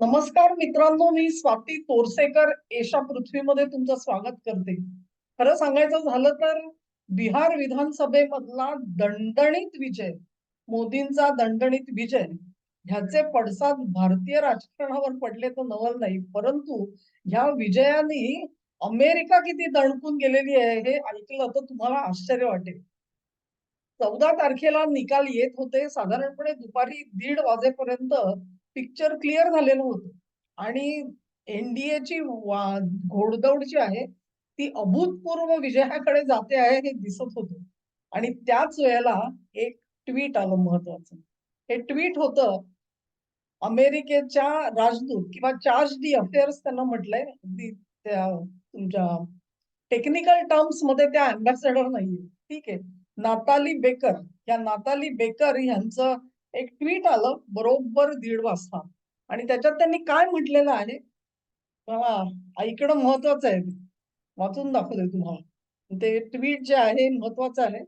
नमस्कार मित्रांनो मी स्वाती तोरसेकर. एशा पृथ्वीमध्ये तुमचं स्वागत करते. खरं सांगायचं झालं तर बिहार विधानसभेमधला दणदणीत विजय मोदींचा दणदणीत विजय ह्याचे पडसाद भारतीय राजकारणावर पडले तर नवल नाही. परंतु ह्या विजयाने अमेरिका किती दणकून गेलेली आहे हे ऐकलं तर तुम्हाला आश्चर्य वाटेल. चौदा तारखेला निकाल येत होते. साधारणपणे दुपारी दीड वाजेपर्यंत पिक्चर क्लिअर झालेलं होतं. आणि एनडीएची घोडदौड जी आहे ती अभूतपूर्व विजयाकडे जाते आहे हे दिसत होतं. आणि त्याच वेळेला एक ट्विट आलं महत्वाचं. हे ट्विट होतं अमेरिकेच्या राजदूत किंवा चार्ज दी अफेअर्स त्यांना म्हटलंय. त्या तुमच्या टेक्निकल टर्म्समध्ये त्या अँबॅसेडर नाहीये. ठीक? आहे नाताली बेकर या नाताली बेकर यांचं एक ट्विट आलं बरोबर दीड वाजता. आणि त्याच्यात त्यांनी काय म्हटलेलं आहे? मला ऐकणं महत्वाचं आहे. वाचून दाखवले तुम्हाला. ते ट्विट जे आहे महत्वाचं आहे.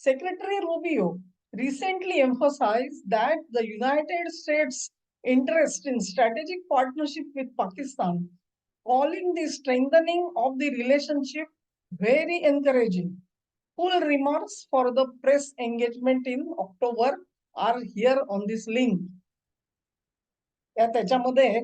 Secretary Rubio recently emphasize that the United States interest in strategic partnership with Pakistan calling the strengthening of the relationship very encouraging full remarks for the press engagement in October are here on this link. त्या त्याच्यामध्ये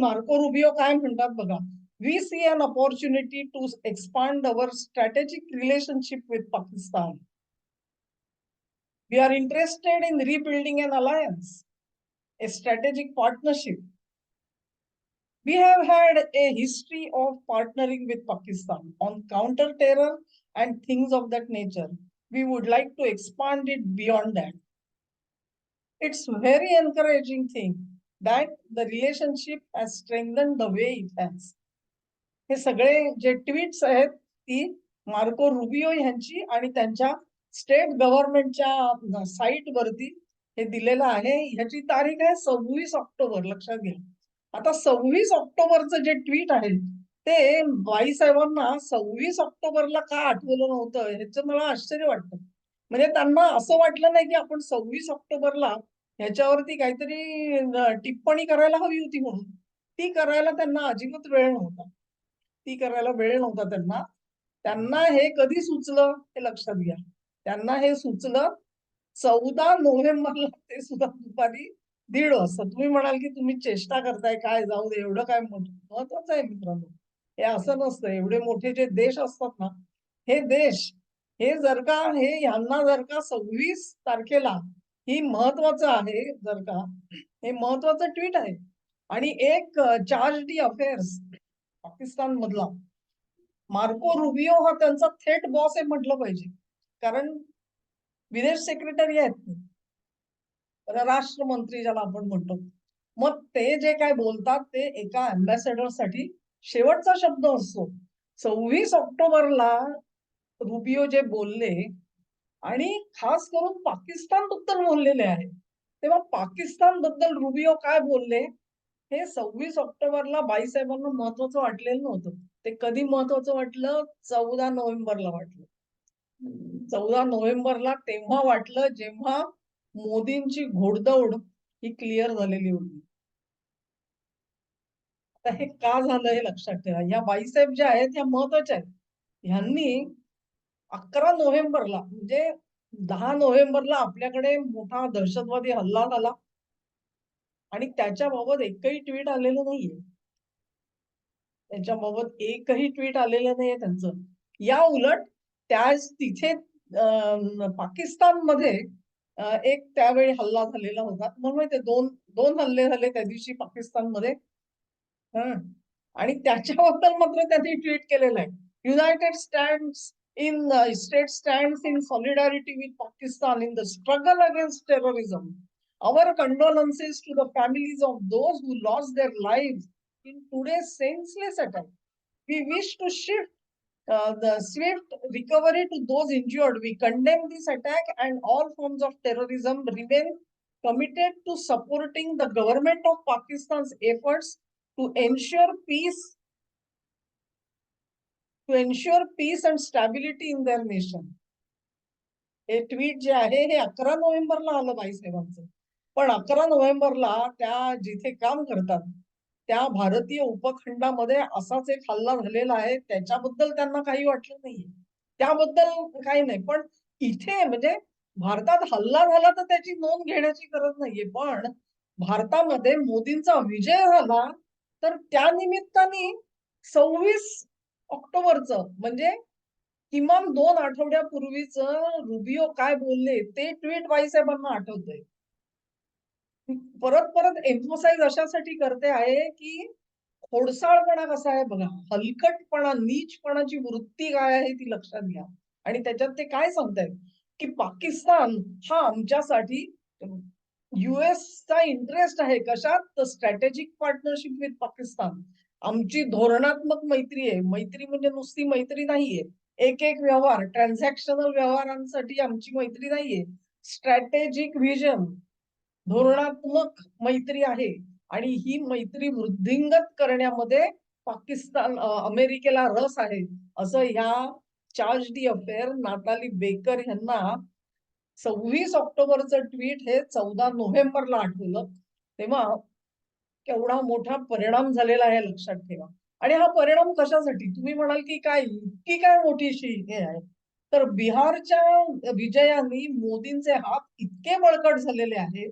Marco रुबिओ काय म्हणतात बघा we see an opportunity to expand our strategic relationship with Pakistan We are interested in rebuilding an alliance, a strategic partnership. We have had a history of partnering with Pakistan on counter terror and things of that nature. We would like to expand it beyond that. It's very encouraging thing that the relationship has strengthened the way it has. हे सगळे जे tweets आहेत ती Marco रुबिओ यांची आणि त्यांच्या state गव्हर्नमेंटच्या site वरती हे दिलेलं आहे. ह्याची तारीख आहे सव्वीस ऑक्टोबर लक्षात घ्या. आता सव्वीस ऑक्टोबरचं जे ट्विट आहे ते बाईसाहेबांना सव्वीस ऑक्टोबरला का आठवलं नव्हतं? ह्याचं मला आश्चर्य वाटतं. म्हणजे त्यांना असं वाटलं नाही की आपण सव्वीस ऑक्टोबरला ह्याच्यावरती काहीतरी टिप्पणी करायला हवी होती म्हणून. ती करायला त्यांना अजिबात वेळ नव्हता. ती करायला वेळ नव्हता त्यांना. त्यांना हे कधी सुचलं हे लक्षात घ्या. त्यांना हे सुचलं चौदा नोव्हेंबरला ते सुद्धा दुपारी दीड वाजता. तुम्ही म्हणाल की तुम्ही चेष्टा करताय काय जाऊ दे एवढं काय महत्वाचं आहे मित्रांनो. हे असं नसतं. एवढे मोठे जे देश असतात ना हे देश हे जर का हे यांना जर का सव्वीस तारखेला ही महत्वाचं आहे जर का हे महत्वाचं ट्विट आहे. आणि एक चार्ज डी अफेअर्स पाकिस्तान मधला मार्को रुबिओ हा त्यांचा थेट बॉस आहे म्हटलं पाहिजे. कारण विदेश सेक्रेटरी आहेत परराष्ट्र मंत्री ज्याला आपण म्हणतो. मग ते जे काय बोलतात ते एका अम्बॅसेडरसाठी शेवटचा शब्द असतो. सव्वीस ऑक्टोबरला रुबिओ जे बोलले आणि खास करून पाकिस्तानबद्दल बोललेले आहे. तेव्हा पाकिस्तानबद्दल रुबिओ काय बोलले? हे सव्वीस ऑक्टोबरला बाईसाहेबांना महत्वाचं वाटलेलं नव्हतं. ते कधी महत्वाचं वाटलं? चौदा नोव्हेंबरला वाटलं. चौदा नोव्हेंबरला तेव्हा वाटलं जेव्हा मोदींची घोडदौड ही क्लिअर झालेली होती. आता हे का झालं हे लक्षात ठेवा. या बाईसाहेब ज्या आहेत ह्या महत्त्वाच्या आहेत. ह्यांनी अकरा नोव्हेंबरला म्हणजे दहा नोव्हेंबरला आपल्याकडे मोठा दहशतवादी हल्ला झाला. आणि त्याच्याबाबत एकही ट्विट आलेलं नाहीये. त्याच्याबाबत एकही ट्विट आलेलं नाहीये त्यांचं. या उलट त्याच तिथे पाकिस्तानमध्ये एक त्यावेळी हल्ला झालेला होता. म्हणून ते दोन दोन हल्ले झाले त्या दिवशी पाकिस्तानमध्ये. आणि त्याच्याबद्दल मात्र त्यांनी ट्विट केलेलं आहे. United stand in the hmm. state stands in solidarity with Pakistan in the struggle against terrorism. Our condolences to the families of those who lost their lives in today's senseless attack. We wish to shift uh, the swift recovery to those injured. We condemn this attack and all forms of terrorism remain committed to supporting the government of Pakistan's efforts to ensure peace to ensure peace and stability in their nation हे tweet जे आहे हे अकरा नोव्हेंबरला आलं बाईसाहेबांचं पण अकरा नोव्हेंबरला त्या जिथे काम करतात त्या भारतीय उपखंडामध्ये असाच एक हल्ला झालेला आहे. त्याच्याबद्दल त्यांना काही वाटलं नाहीये. त्याबद्दल काही नाही. पण इथे म्हणजे भारतात हल्ला झाला तर त्याची नोंद घेण्याची गरज नाहीये. पण भारतामध्ये मोदींचा विजय झाला तर त्या निमित्ताने सव्वीस ऑक्टोबरचं. म्हणजे किमान दोन आठवड्यापूर्वीच रुबिओ काय बोलले ते ट्विट बाईसाहेबांना आठवतंय. परत परत एम्फोसाईज अशासाठी करते आहे की खोडसाळपणा कसा आहे बघा. हलकटपणा नीचपणाची वृत्ती काय आहे ती लक्षात घ्या. आणि त्याच्यात ते काय सांगतायत? की पाकिस्तान हा आमच्यासाठी चा इंटरेस्ट आहे. कशात? तर स्ट्रॅटेजिक पार्टनरशिप विथ पाकिस्तान. आमची धोरणात्मक मैत्री आहे. मैत्री म्हणजे नुसती मैत्री नाहीये. एक एक व्यवहार ट्रान्झॅक्शनल व्यवहारांसाठी आमची मैत्री नाहीये. स्ट्रॅटेजिक व्हिजन धोरणात्मक मैत्री आहे. आणि ही मैत्री वृद्धिंगत करण्यामध्ये पाकिस्तान अमेरिकेला रस आहे. असं ह्या charge D affair Natalie Baker यांना सव्वीस ऑक्टोबरचं ट्विट हे चौदा नोव्हेंबरला आठवलं. तेव्हा केवढा मोठा परिणाम झालेला आहे लक्षात ठेवा. आणि हा परिणाम कशासाठी? तुम्ही म्हणाल की काय? इतकी काय मोठीशी हे आहे. तर बिहारच्या विजयाने मोदींचे हात इतके बळकट झालेले आहेत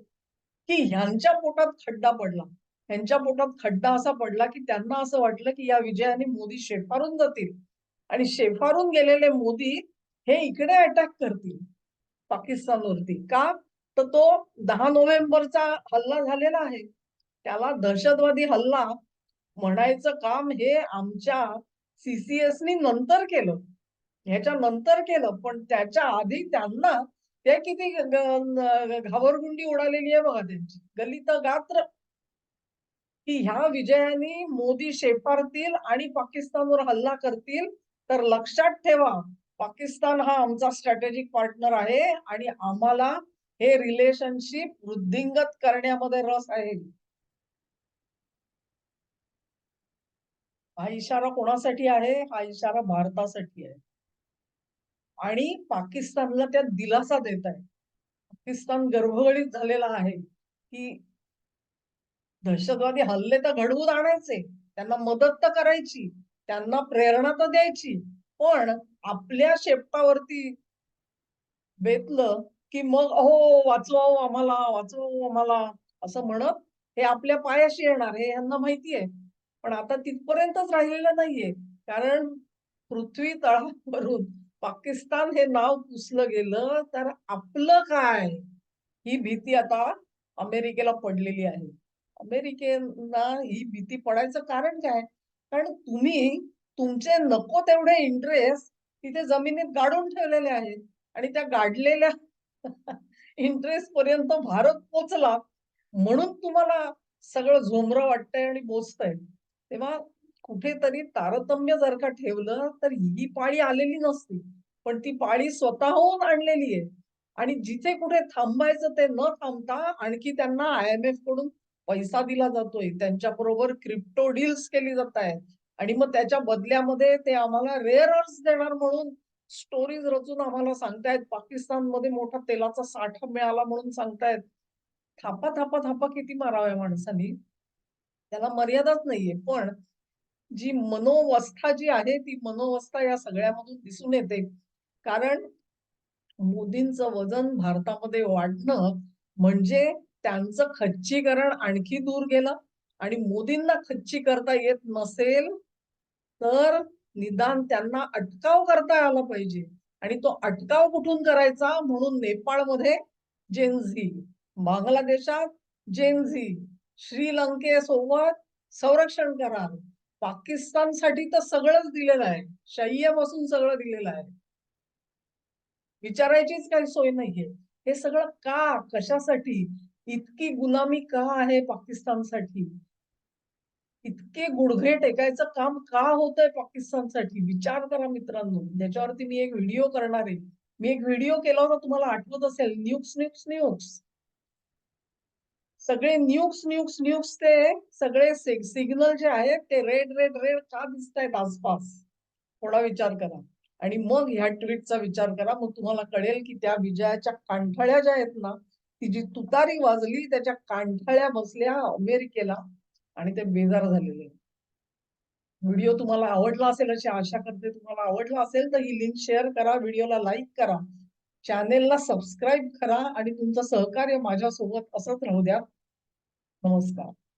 की ह्यांच्या पोटात खड्डा पडला. ह्यांच्या पोटात खड्डा असा पडला की त्यांना असं वाटलं की या विजयाने मोदी शेफारून जातील. आणि शेफारून गेलेले मोदी हे इकडे अटॅक करतील पाकिस्तानवरती. का? तर तो दहा नोव्हेंबरचा हल्ला झालेला आहे. त्याला दहशतवादी हल्ला म्हणायचं काम हे आमच्या सीसीएसनी नंतर केलं. ह्याच्या नंतर केलं पण त्याच्या आधी त्यांना ते किती घाबरगुंडी उडालेली आहे बघा त्यांची. गलित गात्र की ह्या विजयाने मोदी शेपारतील आणि पाकिस्तानवर हल्ला करतील तर लक्षात ठेवा पाकिस्तान हा आमचा स्ट्रॅटेजिक पार्टनर आहे आणि आम्हाला हे रिलेशनशिप वृद्धिंगत करण्यामध्ये रस आहे. हा इशारा कोणासाठी आहे? हा इशारा भारतासाठी आहे. आणि पाकिस्तानला त्यात दिलासा देत आहे. पाकिस्तान गर्भगडीत झालेला आहे की दहशतवादी हल्ले तर घडवून आणायचे त्यांना मदत तर करायची त्यांना प्रेरणा तर द्यायची पण आपल्या शेपटावरती बेतलं की मग अहो वाचवाव आम्हाला वाचवाव आम्हाला असं म्हणत हे आपल्या पायाशी येणार हे यांना माहिती आहे. पण आता तिथपर्यंतच राहिलेलं नाहीये. कारण पृथ्वी तळावरून पाकिस्तान हे नाव पुसलं गेलं तर आपलं काय? ही भीती आता अमेरिकेला पडलेली आहे. अमेरिकेला ही भीती पडायचं कारण काय? कारण तुम्ही तुमचे नको तेवढे इंटरेस्ट तिथे जमिनीत गाडून ठेवलेले आहेत. आणि त्या गाडलेल्या इंटरेस्ट पर्यंत भारत पोचला. म्हणून तुम्हाला सगळं झोमरं वाटतंय आणि बोचतंय. तेव्हा कुठेतरी तारतम्य जर का ठेवलं तर ही पाळी आलेली नसती. पण ती पाळी स्वतःहून आणलेली आहे. आणि जिथे कुठे थांबायचं ते न थांबता आणखी त्यांना आय एम एफकडून पैसा दिला जातोय. त्यांच्या बरोबर क्रिप्टो डील्स केली जात आहे आणि मग त्याच्या बदल्यामध्ये ते आम्हाला रेअर अर्थ देणार म्हणून स्टोरीज रचून आम्हाला सांगतायत. पाकिस्तानमध्ये मोठा तेलाचा साठा मिळाला म्हणून सांगतायत. थापा थापा थापा किती माराव्या माणसांनी. त्याला मर्यादाच नाहीये. पण जी मनोवस्था जी आहे ती मनोवस्था या सगळ्यामधून दिसून येते. कारण मोदींचं वजन भारतामध्ये वाढणं म्हणजे त्यांचं खच्चीकरण आणखी दूर गेलं. आणि मोदींना खच्ची करता येत नसेल तर निदान त्यांना अटकाव करता आला पाहिजे. आणि तो अटकाव कुठून करायचा? म्हणून नेपाळमध्ये जेनझी बांगलादेशात जेनझी श्रीलंकेसोबत संरक्षण करार पाकिस्तानसाठी तर सगळंच दिलेलं आहे. शय्यापासून सगळं दिलेलं आहे. विचारायचीच काही सोय नाहीये. हे सगळं का कशासाठी? इतकी गुलामी का आहे पाकिस्तानसाठी? इतके गुडघे टेकायचं काम का होतंय पाकिस्तानसाठी? विचार करा मित्रांनो. ज्याच्यावरती मी एक व्हिडिओ करणार आहे. मी एक व्हिडिओ केला होता तुम्हाला आठवत असेल. Nukes nukes nukes. सगळे न्यूक्स न्यूक्स न्यूक्स ते सगळे सिग्नल जे आहेत ते रेड रेड रेड का दिसत आहेत आसपास? थोडा विचार करा. आणि मग ह्या ट्विटचा विचार करा. मग तुम्हाला कळेल की त्या विजयाच्या कांठळ्या ज्या आहेत ना ती जी तुतारी वाजली त्याच्या कांठळ्या बसल्या अमेरिकेला आणि ते बेजार झालेले. व्हिडिओ तुम्हाला आवडला असेल अशी आशा करते. तुम्हाला आवडला असेल तर ही लिंक शेअर करा व्हिडिओला लाईक करा. चॅनेलला सबस्क्राईब करा आणि तुमचं सहकार्य माझ्यासोबत असंच राहू द्या. नमस्कार